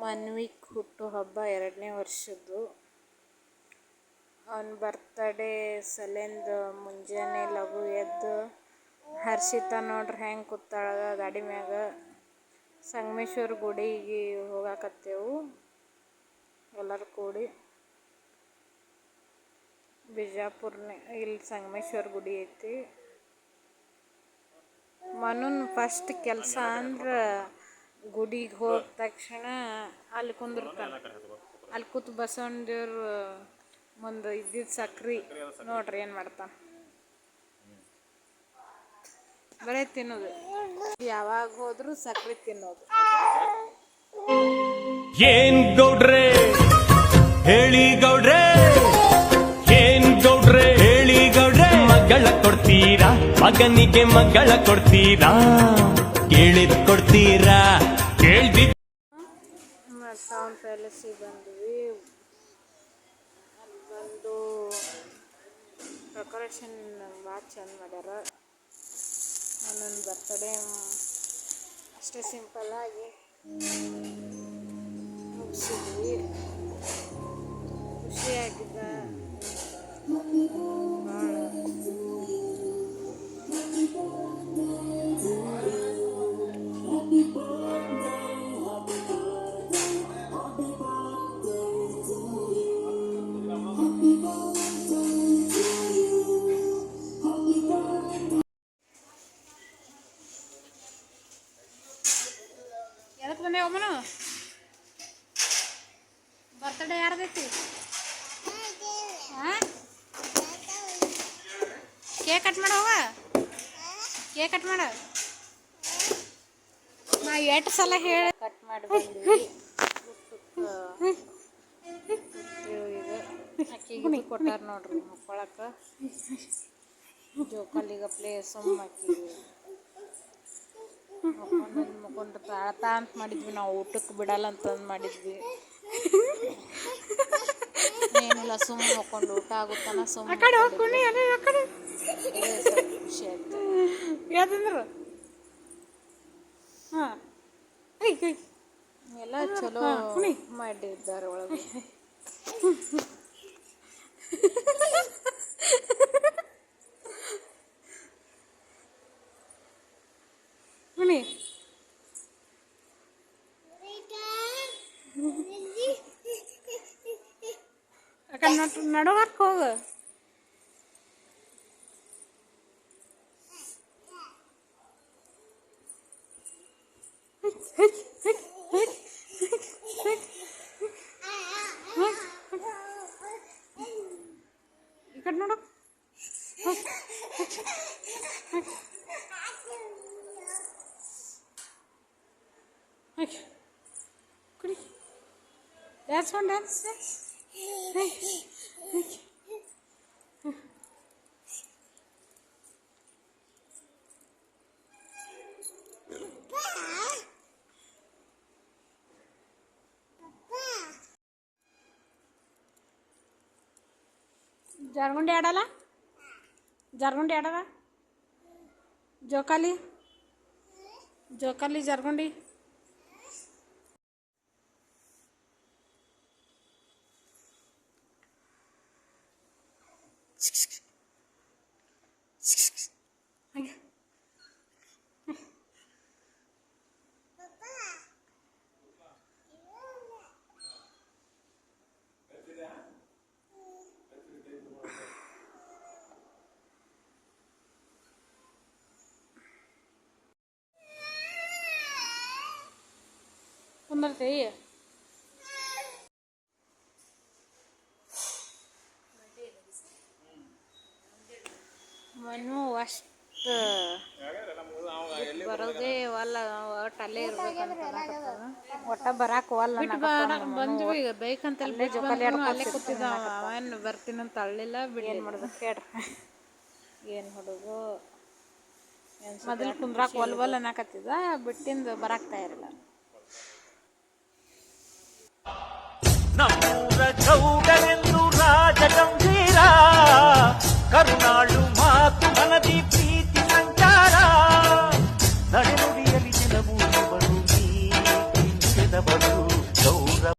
ಮನ್ವಿಕ್ ಹುಟ್ಟುಹಬ್ಬ ಎರಡನೇ ವರ್ಷದ್ದು. ಅವನ ಬರ್ತಡೇ ಸಲೆಂದು ಮುಂಜಾನೆ ಲಘು ಎದ್ದು ಹರ್ಷಿತಾ ನೋಡ್ರಿ ಹೆಂಗೆ ಕೂತಾಳ ಗಾಡಿ ಮ್ಯಾಗ. ಸಂಗಮೇಶ್ವರ ಗುಡಿಗೆ ಹೋಗಾಕತ್ತೇವು ಎಲ್ಲರೂ ಕೂಡಿ. ಬಿಜಾಪುರ್ನೇ ಇಲ್ಲಿ ಸಂಗಮೇಶ್ವರ ಗುಡಿ ಐತಿ. ಮನುನ್ ಫಸ್ಟ್ ಕೆಲಸ ಅಂದ್ರೆ ಗುಡಿಗೆ ಹೋದ ತಕ್ಷಣ ಅಲ್ಲಿ ಕುಂದಿರ್ತಾನೆ ಅಲ್ಲಿ ಕೂತು ಬಸವಣ್ಣ ದೇವ್ರ ಮುಂದೆ ಇದ್ದಿದ್ದು ಸಕ್ರೆ ನೋಡ್ರಿ ಏನು ಮಾಡ್ತಾನೆ. ಬರೇ ತಿನ್ನೋದು. ಯಾವಾಗ ಹೋದ್ರು ಸಕ್ರೆ ತಿನ್ನೋದು. ಏನ್ ಗೌಡ್ರೆ ಹೇಳಿ ಗೌಡ್ರೆ ಏನ್ ಗೌಡ್ರೆ ಹೇಳಿ ಗೌಡ್ರೆ ಮಗಳ ಕೊಡ್ತೀರಾ ಮಗನಿಗೆ ಮಗಳ ಕೊಡ್ತೀರಾ? ಕೇಳಿದ್ ಕೊಡ್ತೀರಾ ಕೇಳ್ದಿ ಪ್ಯಾಲೇಸಿಗೆ ಬಂದ್ವಿ. ಅಲ್ಲಿ ಬಂದು ಡೆಕೋರೇಷನ್ ಭಾಳ ಚೆಂದ ಮಾಡ್ಯಾರ. ಒಂದೊಂದು ಬರ್ತಡೇ ಅಷ್ಟೇ ಸಿಂಪಲ್ಲಾಗಿ ಮುಗಿಸಿದ್ವಿ. ಎದಕ್ಕೆ ಬಂದೆ ಒಮ್ಮನು ಬರ್ತಡೇ ಯಾರ್ದೈತಿ ಕೇಕ್ ಕಟ್ ಮಾಡವ ಕೇಕ್ ಕಟ್ ಮಾಡ. ನಾ ಎಷ್ಟು ಸಲ ಹೇಳಿ ಕಟ್ ಮಾಡಿ ಅಕ್ಕಿಗೆ ಕೊಟ್ಟಾರ ನೋಡ್ರಿ ಮಕ್ಕೊಳಕ್ಕೆ. ಜೋಕಾಲಿಗ ಪ್ಲೇ ಸುಮ್ಮ ಅಕ್ಕಿಗೆ. ಮಕ್ಕೊಂಡು ಮಕ್ಕೊಂಡು ತಾಳ್ತಾ ಅಂತ ಮಾಡಿದ್ವಿ. ನಾವು ಊಟಕ್ಕೆ ಬಿಡಲ್ಲ ಅಂತಂದು ಮಾಡಿದ್ವಿ. ಏನಿಲ್ಲ ಸುಮ್ಮನೆ ಮಕ್ಕೊಂಡು ಊಟ ಆಗುತ್ತಾನ ಸುಮ್ಮನೆ ಖುಷಿ ಆಯ್ತು. ಯಾಕಂದ್ರೆ ಹಾಂ. ಎಲ್ಲ ಚಲೋ ಮಾಡಿದ್ದಾರೆ ಒಳಗೆ. ನಟ್ ನಡುವಕ್ಕೆ ಹೋಗು ಈ ಕಡೆ ನೋಡು Okay. ಕುಡಿ ಡ್ಯಾನ್ಸ್ ಮಾಡಿ ಡ್ಯಾನ್ಸ್ ಜಾರ್ಗುಂಡಿ ಆಡಲ್ಲ ಜಾರ್ಗುಂಡಿ ಆಡಲ್ಲ ಜೋಕಾಲಿ ಜೋಕಾಲಿ ಜಾರ್ಗುಂಡಿ ಹಾಗೆ Vamos ver. ಅಷ್ಟು ಬರೋದೇ ಒಲ್ಲ ಒಟ್ಟು ಅಲ್ಲೇ ಇರ್ಬೇಕು. ಒಟ್ಟ ಬರಾಕ್ ಒಲ್ಲ ಬಂದ್ವಿ ಈಗ ಬೇಕಂತ ಅಲ್ಲೇ ಅಲ್ಲೇ ಕೂತಿದ್ದ ಬರ್ತೀನಿ ಬರ್ತೀನಂತ ಅಳ್ಳಿಲ್ಲ ಬಿಡಿ. ಏನು ಮಾಡೋದು ಕೇಳ್ರಿ ಏನು ಹುಡುಗು ಮೊದಲು ಕುಂದ್ರಾಕ್ ಒಲ್ ಒಲ್ ಅನ್ನಕತ್ತಿದ ಬಿಟ್ಟಿಂದ ಬರಾಕ್ತಾ ತಯಾರಿಲ್ಲ. నాకు మనది ప్రీతి